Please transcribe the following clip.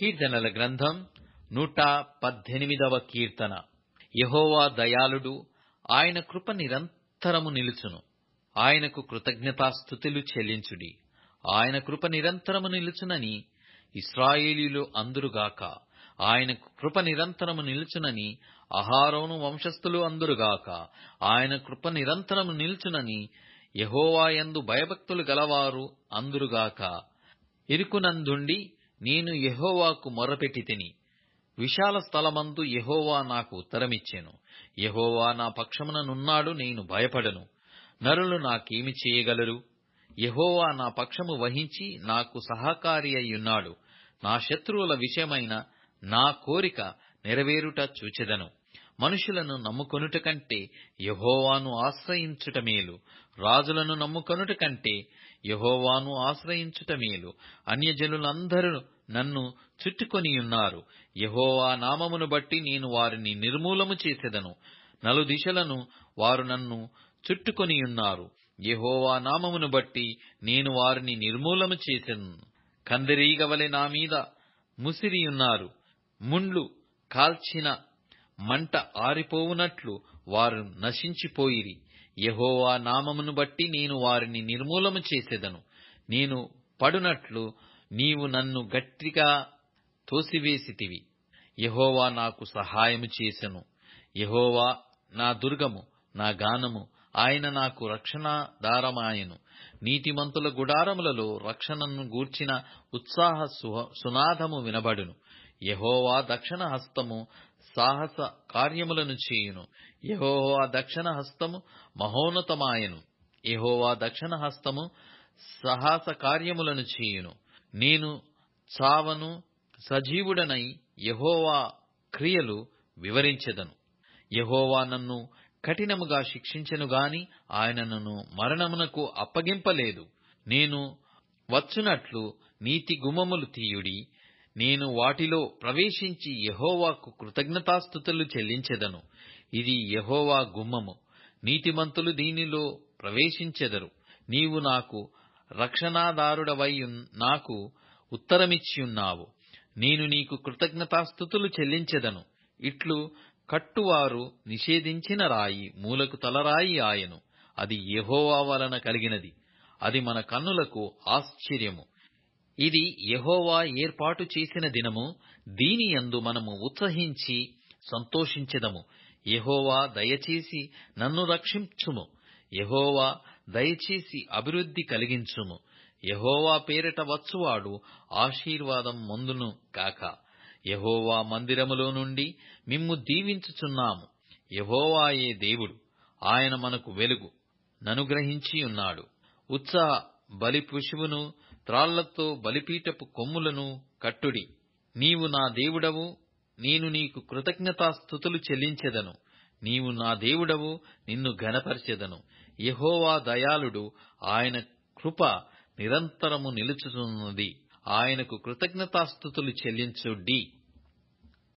కీర్తనల గ్రంథం నూట పద్దెనిమిదవ కీర్తన. యహోవా దయాళుడు ఆయన కృప నిరంతరము నిలుచును. ఆయనకు కృతజ్ఞతాస్థుతులు చెల్లించుడి. ఆయన కృప నిరంతరము నిలుచునని ఇస్రాయేలీలు అందురుగాక. ఆయనకు కృప నిరంతరము నిలుచునని అహారోను వంశస్థులు అందురుగాక. ఆయన కృప నిరంతరము నిలుచునని యహోవాయందు భయభక్తులు గలవారు అందురుగాక. ఇరుకునందుండి నేను యహోవాకు మొరపెట్టి తిని విశాల స్థలమందు యహోవా నాకు ఉత్తరమిచ్చాను. యహోవా నా పక్షముననున్నాడు నేను భయపడను. నరులు నాకేమి చేయగలరు? యహోవా నా పక్షము వహించి నాకు సహకారి అయ్యున్నాడు. నా శత్రువుల విషయమైన నా కోరిక నెరవేరుట చూచెదను. మనుషులను నమ్ముకొనుట కంటే యహోవాను ఆశ్రయించుట మేలు. రాజులను నమ్ముకొనుట కంటే యహోవాను ఆశ్రయించుట మేలు. అన్యజనులందరూ నన్ను చుట్టుకొనియున్నారు యహోవా నామమును బట్టి నేను వారిని నిర్మూలము చేసెదను. నలుదిశలను వారు నన్ను చుట్టుకొనియున్నారు యహోవా నామమును బట్టి నేను వారిని నిర్మూలము చేసెను. కందిరీగవలె నా మీద ముసిరియున్నారు ముండ్లు కాల్చిన మంట ఆరిపోవునట్లు వారు నశించిపోయిరి. యహోవా నామమును బట్టి నేను వారిని నిర్మూలము చేసేదను. నేను పడునట్లు నీవు నన్ను గట్టిగా తోసివేసితివి. యహోవా నాకు సహాయము చేసెను. యహోవా నా దుర్గము నా గానము ఆయన నాకు రక్షణాధారమాయను. నీతిమంతుల గుడారములలో రక్షణను గూర్చిన ఉత్సాహ సునాదము వినబడును. యహోవా దక్షిణ హస్తము సాహస కార్యములను చేయును. యహోవా దక్షిణ హస్తము మహోన్నతమాయను. యహోవా దక్షిణ హస్తము సాహస కార్యములను చేయును. నేను చావను సజీవుడనై యహోవా క్రియలు వివరించెదను. యహోవా నన్ను కఠినముగా శిక్షించెను గాని ఆయన నన్ను మరణమునకు అప్పగింపలేదు. నేను వచ్చునట్లు నీతి గుమ్మములు తీయుడి. నేను వాటిలో ప్రవేశించి యహోవాకు కృతజ్ఞతాస్థుతులు చెల్లించెదను. ఇది యహోవా గుమ్మము. నీతిమంతులు దీనిలో ప్రవేశించెదరు. నీవు నాకు రక్షణాదారుడవై నాకు ఉత్తరమిచ్చియున్నావు. నేను నీకు కృతజ్ఞతాస్థుతులు చెల్లించెదను. ఇట్లు కట్టువారు నిషేధించిన రాయి మూలకు తలరాయి ఆయను. అది యహోవా వలన కలిగినది. అది మన కన్నులకు ఆశ్చర్యము. ఇది యహోవా ఏర్పాటు చేసిన దినము దీని యందు మనము ఉత్సహించి సంతోషించెదము. యహోవా దయచేసి నన్ను రక్షించుము. యహోవా దయచేసి అభివృద్ధి కలిగించుము. యహోవా పేరిట వచ్చువాడు ఆశీర్వాదం ముందును కాక యహోవా మందిరములో నుండి మిమ్ము దీవించుచున్నాము. యహోవాయే దేవుడు. ఆయన మనకు వెలుగు. ననుగ్రహించి ఉన్నాడు. ఉత్సాహ బలి పుషువును త్రాళ్ళతో బలిపీఠపు కొమ్ములను కట్టుడి. నీవు నా దేవుడవు నేను నీకు కృతజ్ఞతాస్థుతులు చెల్లించెదను. నీవు నా దేవుడవు నిన్ను ఘనపరిచెదను. యహోవా దయాళుడు ఆయన కృప నిరంతరము నిలుచుతున్నది ఆయనకు కృతజ్ఞతాస్థుతులు చెల్లించుడి.